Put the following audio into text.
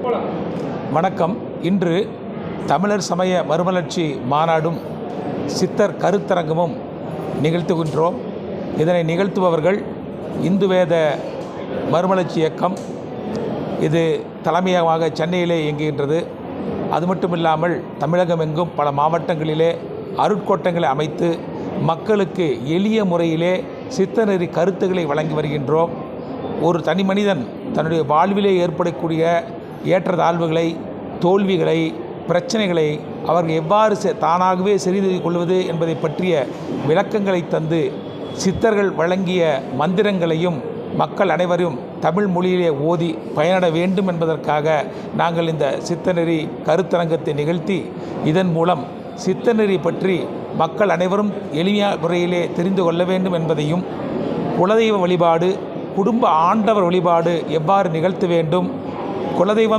வணக்கம். இன்று தமிழர் சமய மறுமலர்ச்சி மாநாடும் சித்தர் கருத்தரங்கமும் நிகழ்த்துகின்றோம். இதனை நிகழ்த்துபவர்கள் இந்து வேத மறுமலர்ச்சி இயக்கம். இது தலைமையகமாக சென்னையிலே இயங்குகின்றது. அது மட்டும் இல்லாமல் தமிழகம் எங்கும் பல மாவட்டங்களிலே அருட்கோட்டங்களை அமைத்து மக்களுக்கு எளிய முறையிலே சித்தநெறி கருத்துக்களை வழங்கி வருகின்றோம். ஒரு தனி மனிதன் தன்னுடைய வாழ்விலே ஏற்படக்கூடிய ஏற்றத்தாழ்வுகளை தோல்விகளை பிரச்சனைகளை அவர்கள் எவ்வாறு செ- தானாகவே செய்து கொள்வது என்பதை பற்றிய விளக்கங்களை தந்து சித்தர்கள் வழங்கிய மந்திரங்களையும் மக்கள் அனைவரும் தமிழ் மொழியிலே ஓதி பயனட வேண்டும் என்பதற்காக நாங்கள் இந்த சித்தநெறி கருத்தரங்கத்தை நிகழ்த்தி இதன் மூலம் சித்தநெறி பற்றி மக்கள் அனைவரும் எளிமையான முறையிலே தெரிந்து கொள்ள வேண்டும் என்பதையும் குலதெய்வ வழிபாடு குடும்ப ஆண்டவர் வழிபாடு எவ்வாறு நிகழ்த்த வேண்டும் குலதெய்வம்